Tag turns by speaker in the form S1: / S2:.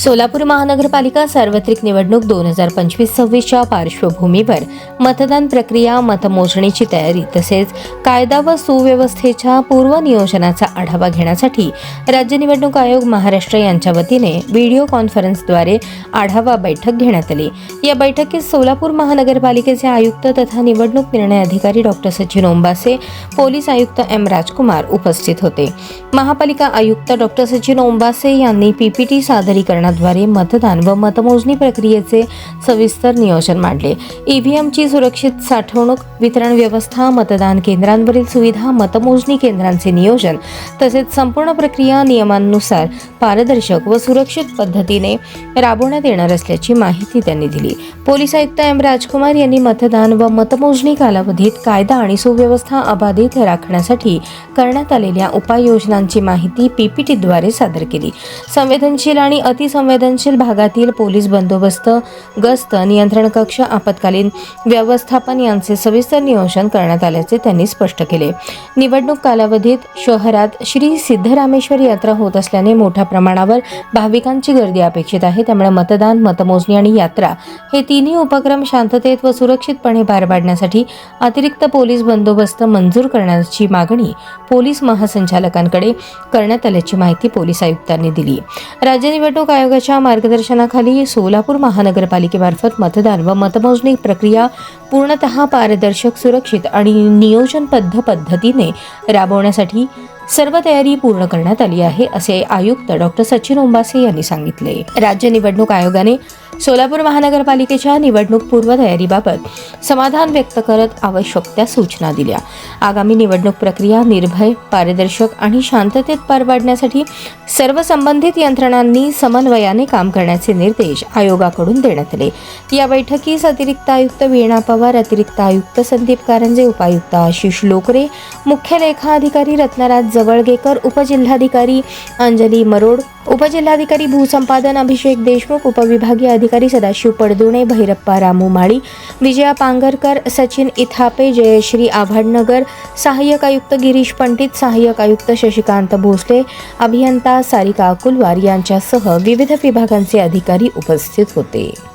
S1: सोलापूर महानगरपालिका सार्वत्रिक निवडणूक दोन हजार पंचवीस सव्वीसच्या पार्श्वभूमीवर मतदान प्रक्रिया मतमोजणीची तयारी तसेच कायदा व सुव्यवस्थेच्या पूर्वनियोजनाचा आढावा घेण्यासाठी राज्य निवडणूक आयोग महाराष्ट्र यांच्या वतीने व्हिडिओ कॉन्फरन्सद्वारे आढावा बैठक घेण्यात आली. या बैठकीत सोलापूर महानगरपालिकेचे आयुक्त तथा निवडणूक निर्णय अधिकारी डॉक्टर सचिन ओंबासे पोलीस आयुक्त एम. राजकुमार उपस्थित होते. महापालिका आयुक्त डॉक्टर सचिन ओंबासे यांनी पीपीटी सादरीकरणाद्वारे मतदान व मतमोजणी प्रक्रियेचे सविस्तर नियोजन मांडले. ईव्हीएमची सुरक्षित साठवणूक वितरण व्यवस्था मतदान केंद्रांवरील सुविधा मतमोजणी केंद्रांचे नियोजन तसेच संपूर्ण प्रक्रिया नियमांनुसार पारदर्शक व सुरक्षित पद्धतीने राबवण्यात येणार असल्याची माहिती त्यांनी दिली. पोलीस आयुक्त एम. राजकुमार यांनी मतदान व मतमोजणी कालावधीत कायदा आणि सुव्यवस्था अबाधित राखण्यासाठी करण्यात आलेल्या उपाययोजनांची माहिती पीपीटीद्वारे सादर केली. संवेदनशील आणि संवेदनशील भागातील पोलीस बंदोबस्त गस्त नियंत्रण कक्ष आपत्कालीन व्यवस्थापन यांचे सविस्तर नियोजन करण्यात आल्याचे त्यांनी स्पष्ट केले. निवडणूक कालावधीत शहरात श्री सिद्धरामेश्वर यात्रा होत असल्याने मोठ्या प्रमाणावर भाविकांची गर्दी अपेक्षित आहे. त्यामुळे मतदान मतमोजणी आणि यात्रा हे तिन्ही उपक्रम शांततेत व सुरक्षितपणे पार पाडण्यासाठी अतिरिक्त पोलीस बंदोबस्त मंजूर करण्याची मागणी पोलीस महासंचालकांकडे करण्यात आल्याची माहिती पोलीस आयुक्तांनी दिली. राज्य निवडणूक आयोग आयोगाच्या मार्गदर्शनाखाली सोलापूर महानगरपालिकेमार्फत मतदान व मतमोजणी प्रक्रिया पूर्णतः पारदर्शक सुरक्षित आणि नियोजनबद्ध पद्धतीने राबवण्यासाठी सर्व तयारी पूर्ण करण्यात आली आहे असे आयुक्त डॉक्टर सचिन ओंबासे यांनी सांगितले. राज्य निवडणूक आयोगाने सोलापूर महानगरपालिकेच्या निवडणूक पूर्वतयारीबाबत समाधान व्यक्त करत आवश्यक त्या सूचना दिल्या. आगामी निवडणूक प्रक्रिया निर्भय पारदर्शक आणि शांततेत पार पाडण्यासाठी सर्व संबंधित यंत्रणांनी समन्वयाने काम करण्याचे निर्देश आयोगाकडून देण्यात आले. या बैठकीस अतिरिक्त आयुक्त वीणा पवार अतिरिक्त आयुक्त संदीप कारंजे उपायुक्त आशिष लोकरे मुख्य लेखा अधिकारी जवळगेकर उपजिल्हाधिकारी अंजली मरोड उपजिल्हाधिकारी भूसंपादन अभिषेक देशमुख उपविभागीय अधिकारी सदाशिव पडदुणे भैरप्पा रामू माळी विजया पांगरकर सचिन इथापे जयश्री आव्हाडनगर सहाय्यक आयुक्त गिरीश पंडित सहाय्यक आयुक्त शशिकांत भोसले अभियंता सारिका अकुलवार यांच्यासह विविध विभागांचे अधिकारी उपस्थित होते.